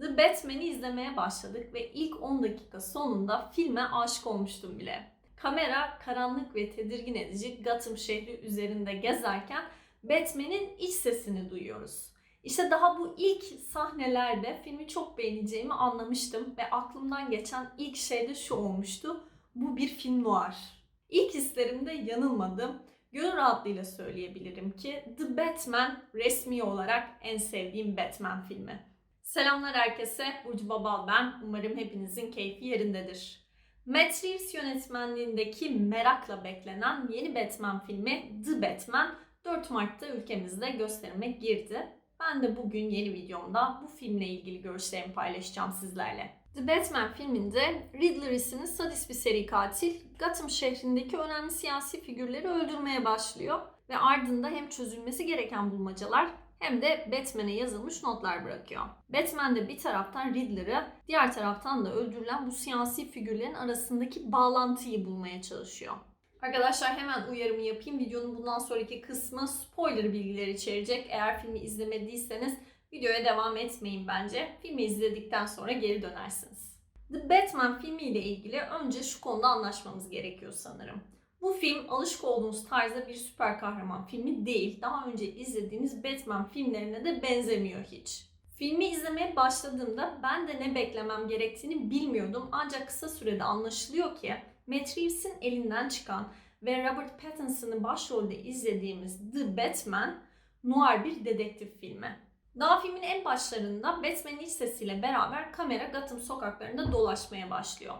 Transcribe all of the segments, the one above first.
The Batman'i izlemeye başladık ve ilk 10 dakika sonunda filme aşık olmuştum bile. Kamera karanlık ve tedirgin edici Gotham şehri üzerinde gezerken Batman'in iç sesini duyuyoruz. İşte daha bu ilk sahnelerde filmi çok beğeneceğimi anlamıştım ve aklımdan geçen ilk şey de şu olmuştu. Bu bir film noir. İlk hislerimde yanılmadım. Gönül rahatlığıyla söyleyebilirim ki The Batman resmi olarak en sevdiğim Batman filmi. Selamlar herkese, Burcu Babal ben. Umarım hepinizin keyfi yerindedir. Matt Reeves yönetmenliğindeki merakla beklenen yeni Batman filmi The Batman 4 Mart'ta ülkemizde gösterime girdi. Ben de bugün yeni videomda bu filmle ilgili görüşlerimi paylaşacağım sizlerle. The Batman filminde Riddler isimli sadist bir seri katil Gotham şehrindeki önemli siyasi figürleri öldürmeye başlıyor ve ardında hem çözülmesi gereken bulmacalar hem de Batman'e yazılmış notlar bırakıyor. Batman de bir taraftan Riddler'ı, diğer taraftan da öldürülen bu siyasi figürlerin arasındaki bağlantıyı bulmaya çalışıyor. Arkadaşlar hemen uyarımı yapayım. Videonun bundan sonraki kısmı spoiler bilgileri içerecek. Eğer filmi izlemediyseniz videoya devam etmeyin bence. Filmi izledikten sonra geri dönersiniz. The Batman filmiyle ilgili önce şu konuda anlaşmamız gerekiyor sanırım. Bu film alışık olduğunuz tarzda bir süper kahraman filmi değil. Daha önce izlediğiniz Batman filmlerine de benzemiyor hiç. Filmi izlemeye başladığımda ben de ne beklemem gerektiğini bilmiyordum. Ancak kısa sürede anlaşılıyor ki Matt Reeves'in elinden çıkan ve Robert Pattinson'ı başrolde izlediğimiz The Batman noir bir dedektif filmi. Daha filmin en başlarında Batman'in iç sesiyle beraber kamera Gotham sokaklarında dolaşmaya başlıyor.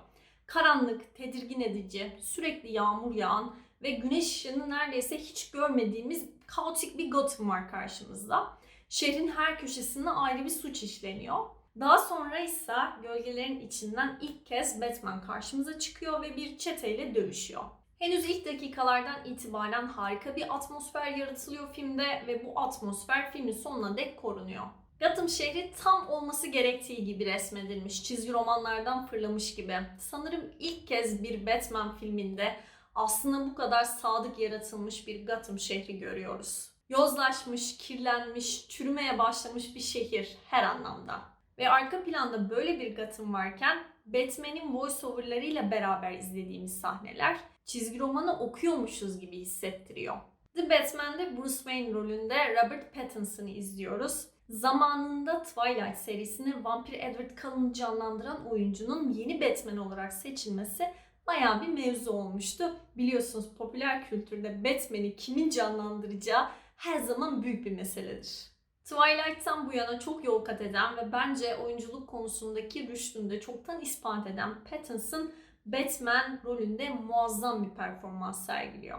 Karanlık, tedirgin edici, sürekli yağmur yağan ve güneş ışığını neredeyse hiç görmediğimiz kaotik bir Gotham var karşımızda. Şehrin her köşesinde ayrı bir suç işleniyor. Daha sonra ise gölgelerin içinden ilk kez Batman karşımıza çıkıyor ve bir çeteyle dövüşüyor. Henüz ilk dakikalardan itibaren harika bir atmosfer yaratılıyor filmde ve bu atmosfer filmin sonuna dek korunuyor. Gotham şehri tam olması gerektiği gibi resmedilmiş, çizgi romanlardan fırlamış gibi. Sanırım ilk kez bir Batman filminde aslında bu kadar sadık yaratılmış bir Gotham şehri görüyoruz. Yozlaşmış, kirlenmiş, çürümeye başlamış bir şehir her anlamda. Ve arka planda böyle bir Gotham varken Batman'in voiceoverlarıyla beraber izlediğimiz sahneler çizgi romanı okuyormuşuz gibi hissettiriyor. The Batman'de Bruce Wayne rolünde Robert Pattinson'ı izliyoruz. Zamanında Twilight serisini vampir Edward Cullen'ı canlandıran oyuncunun yeni Batman olarak seçilmesi bayağı bir mevzu olmuştu. Biliyorsunuz popüler kültürde Batman'i kimin canlandıracağı her zaman büyük bir meseledir. Twilight'tan bu yana çok yol kat eden ve bence oyunculuk konusundaki rüştünü de çoktan ispat eden Pattinson Batman rolünde muazzam bir performans sergiliyor.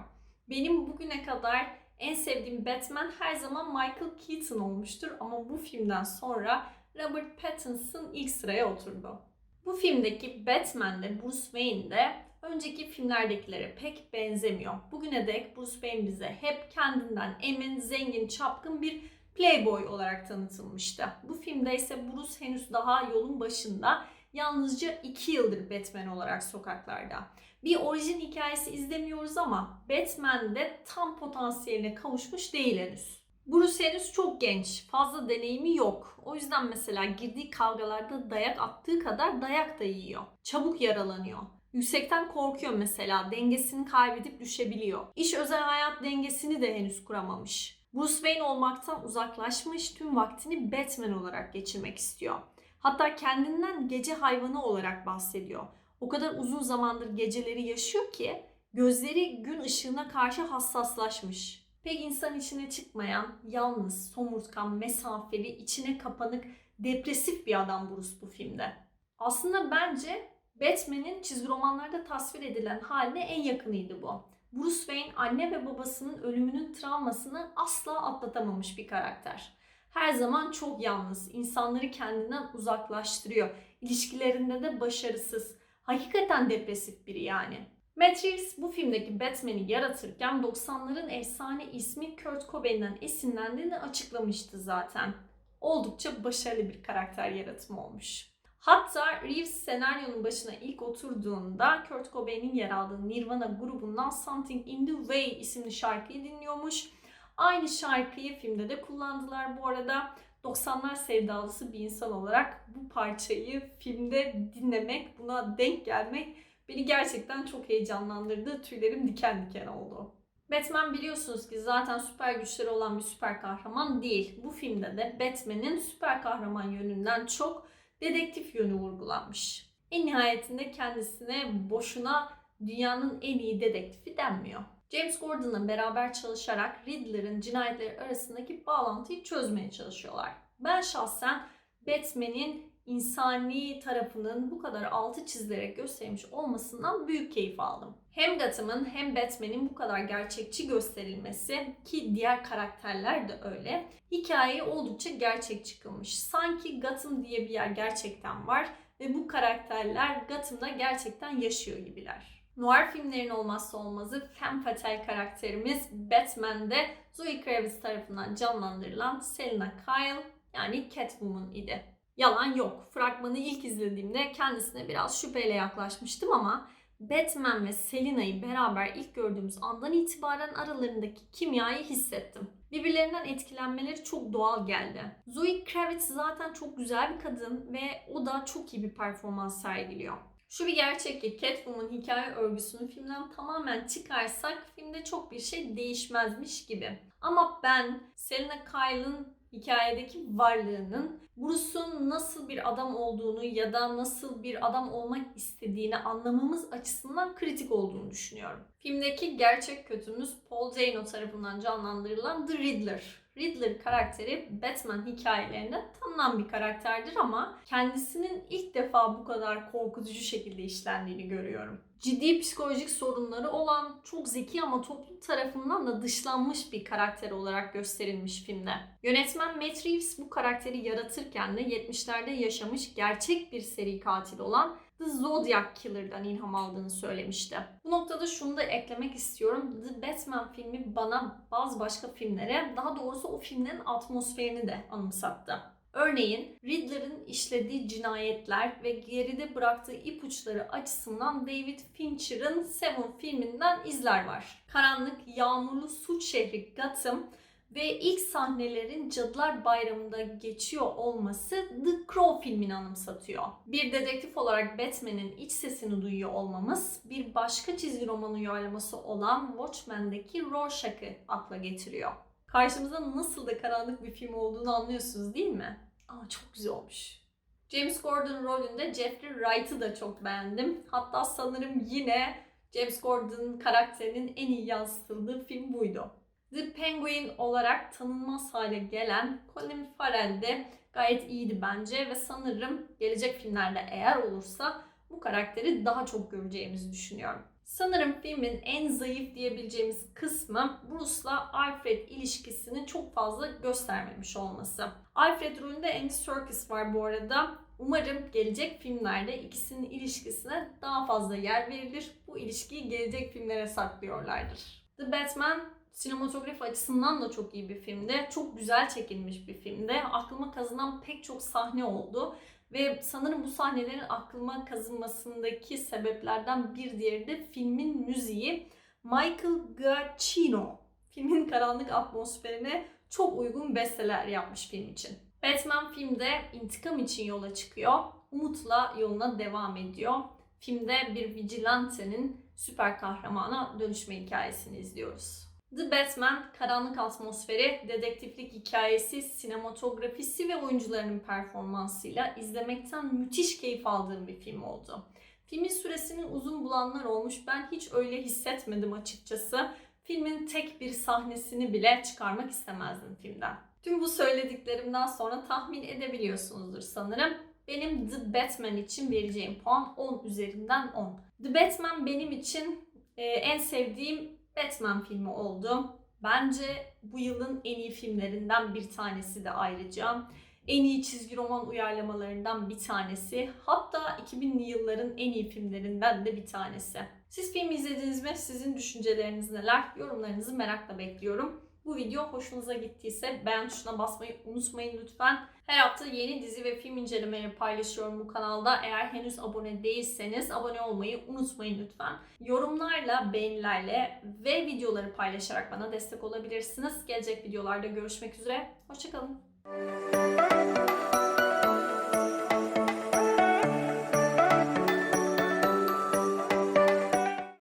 Benim bugüne kadar en sevdiğim Batman her zaman Michael Keaton olmuştur ama bu filmden sonra Robert Pattinson ilk sıraya oturdu. Bu filmdeki Batman'de Bruce Wayne de önceki filmlerdekilere pek benzemiyor. Bugüne dek Bruce Wayne bize hep kendinden emin, zengin, çapkın bir playboy olarak tanıtılmıştı. Bu filmde ise Bruce henüz daha yolun başında yalnızca 2 yıldır Batman olarak sokaklarda. Bir orijin hikayesi izlemiyoruz ama Batman de tam potansiyeline kavuşmuş değil henüz. Bruce henüz çok genç, fazla deneyimi yok. O yüzden mesela girdiği kavgalarda dayak attığı kadar dayak da yiyor. Çabuk yaralanıyor. Yüksekten korkuyor mesela, dengesini kaybedip düşebiliyor. İş özel hayat dengesini de henüz kuramamış. Bruce Wayne olmaktan uzaklaşmış, tüm vaktini Batman olarak geçirmek istiyor. Hatta kendinden gece hayvanı olarak bahsediyor. O kadar uzun zamandır geceleri yaşıyor ki gözleri gün ışığına karşı hassaslaşmış. Pek insan içine çıkmayan, yalnız, somurtkan, mesafeli, içine kapanık, depresif bir adam Bruce bu filmde. Aslında bence Batman'in çizgi romanlarda tasvir edilen haline en yakınıydı bu. Bruce Wayne anne ve babasının ölümünün travmasını asla atlatamamış bir karakter. Her zaman çok yalnız, insanları kendinden uzaklaştırıyor. İlişkilerinde de başarısız. Hakikaten depresif biri yani. Matt Reeves bu filmdeki Batman'i yaratırken 90'ların efsane ismi Kurt Cobain'den esinlendiğini açıklamıştı zaten. Oldukça başarılı bir karakter yaratımı olmuş. Hatta Reeves senaryonun başına ilk oturduğunda Kurt Cobain'in yer aldığı Nirvana grubundan Something in the Way isimli şarkıyı dinliyormuş. Aynı şarkıyı filmde de kullandılar bu arada. 90'lar sevdalısı bir insan olarak bu parçayı filmde dinlemek, buna denk gelmek beni gerçekten çok heyecanlandırdı. Tüylerim diken diken oldu. Batman biliyorsunuz ki zaten süper güçleri olan bir süper kahraman değil. Bu filmde de Batman'in süper kahraman yönünden çok dedektif yönü vurgulanmış. En nihayetinde kendisine boşuna dünyanın en iyi dedektifi denmiyor. James Gordon'la beraber çalışarak Riddler'ın cinayetleri arasındaki bağlantıyı çözmeye çalışıyorlar. Ben şahsen Batman'in insani tarafının bu kadar altı çizilerek gösterilmiş olmasından büyük keyif aldım. Hem Gotham'ın hem Batman'in bu kadar gerçekçi gösterilmesi ki diğer karakterler de öyle. Hikayeyi oldukça gerçekçi kılmış. Sanki Gotham diye bir yer gerçekten var ve bu karakterler Gotham'da gerçekten yaşıyor gibiler. Noir filmlerin olmazsa olmazı femme fatale karakterimiz Batman'de Zoe Kravitz tarafından canlandırılan Selina Kyle yani Catwoman idi. Yalan yok. Fragmanı ilk izlediğimde kendisine biraz şüpheyle yaklaşmıştım ama Batman ve Selina'yı beraber ilk gördüğümüz andan itibaren aralarındaki kimyayı hissettim. Birbirlerinden etkilenmeleri çok doğal geldi. Zoe Kravitz zaten çok güzel bir kadın ve o da çok iyi bir performans sergiliyor. Şu bir gerçek ki Catwoman hikaye örgüsünü filmden tamamen çıkarsak filmde çok bir şey değişmezmiş gibi. Ama ben Selina Kyle'ın hikayedeki varlığının Bruce'un nasıl bir adam olduğunu ya da nasıl bir adam olmak istediğini anlamamız açısından kritik olduğunu düşünüyorum. Filmdeki gerçek kötümüz Paul Dano tarafından canlandırılan The Riddler. Riddler karakteri Batman hikayelerinde tanınan bir karakterdir ama kendisinin ilk defa bu kadar korkutucu şekilde işlendiğini görüyorum. Ciddi psikolojik sorunları olan, çok zeki ama toplum tarafından da dışlanmış bir karakter olarak gösterilmiş filmde. Yönetmen Matt Reeves bu karakteri yaratırken de 70'lerde yaşamış gerçek bir seri katil olan The Zodiac Killer'dan ilham aldığını söylemişti. Bu noktada şunu da eklemek istiyorum. The Batman filmi bana bazı başka filmlere, daha doğrusu o filmlerin atmosferini de anımsattı. Örneğin Riddler'ın işlediği cinayetler ve geride bıraktığı ipuçları açısından David Fincher'ın Seven filminden izler var. Karanlık, yağmurlu suç şehri Gotham ve ilk sahnelerin Cadılar Bayramı'nda geçiyor olması The Crow filmini anımsatıyor. Bir dedektif olarak Batman'in iç sesini duyuyor olmamız bir başka çizgi roman uyarlaması olan Watchmen'deki Rorschach'ı akla getiriyor. Karşımıza nasıl da karanlık bir film olduğunu anlıyorsunuz değil mi? Ama çok güzel olmuş. James Gordon rolünde Jeffrey Wright'ı da çok beğendim. Hatta sanırım yine James Gordon karakterinin en iyi yansıtıldığı film buydu. The Penguin olarak tanınmaz hale gelen Colin Farrell de gayet iyiydi bence ve sanırım gelecek filmlerde eğer olursa bu karakteri daha çok göreceğimizi düşünüyorum. Sanırım filmin en zayıf diyebileceğimiz kısmı Bruce'la Alfred ilişkisini çok fazla göstermemiş olması. Alfred rolünde Andy Serkis var bu arada. Umarım gelecek filmlerde ikisinin ilişkisine daha fazla yer verilir. Bu ilişkiyi gelecek filmlere saklıyorlardır. The Batman sinematografi açısından da çok iyi bir filmdi. Çok güzel çekilmiş bir filmdi. Aklıma kazınan pek çok sahne oldu. Ve sanırım bu sahnelerin aklıma kazınmasındaki sebeplerden bir diğeri de filmin müziği. Michael Giacchino filmin karanlık atmosferine çok uygun besteler yapmış film için. Batman filmde intikam için yola çıkıyor. Umutla yoluna devam ediyor. Filmde bir vigilante'nin süper kahramana dönüşme hikayesini izliyoruz. The Batman, karanlık atmosferi, dedektiflik hikayesi, sinematografisi ve oyuncularının performansıyla izlemekten müthiş keyif aldığım bir film oldu. Filmin süresini uzun bulanlar olmuş. Ben hiç öyle hissetmedim açıkçası. Filmin tek bir sahnesini bile çıkarmak istemezdim filmden. Tüm bu söylediklerimden sonra tahmin edebiliyorsunuzdur sanırım. Benim The Batman için vereceğim puan 10 üzerinden 10. The Batman benim için e, en sevdiğim Batman filmi oldu. Bence bu yılın en iyi filmlerinden bir tanesi de ayrıca. En iyi çizgi roman uyarlamalarından bir tanesi. Hatta 2000'li yılların en iyi filmlerinden de bir tanesi. Siz film izlediniz mi? Sizin düşünceleriniz neler? Yorumlarınızı merakla bekliyorum. Bu video hoşunuza gittiyse beğen tuşuna basmayı unutmayın lütfen. Her hafta yeni dizi ve film incelemeleri paylaşıyorum bu kanalda. Eğer henüz abone değilseniz abone olmayı unutmayın lütfen. Yorumlarla, beğenilerle ve videoları paylaşarak bana destek olabilirsiniz. Gelecek videolarda görüşmek üzere. Hoşçakalın.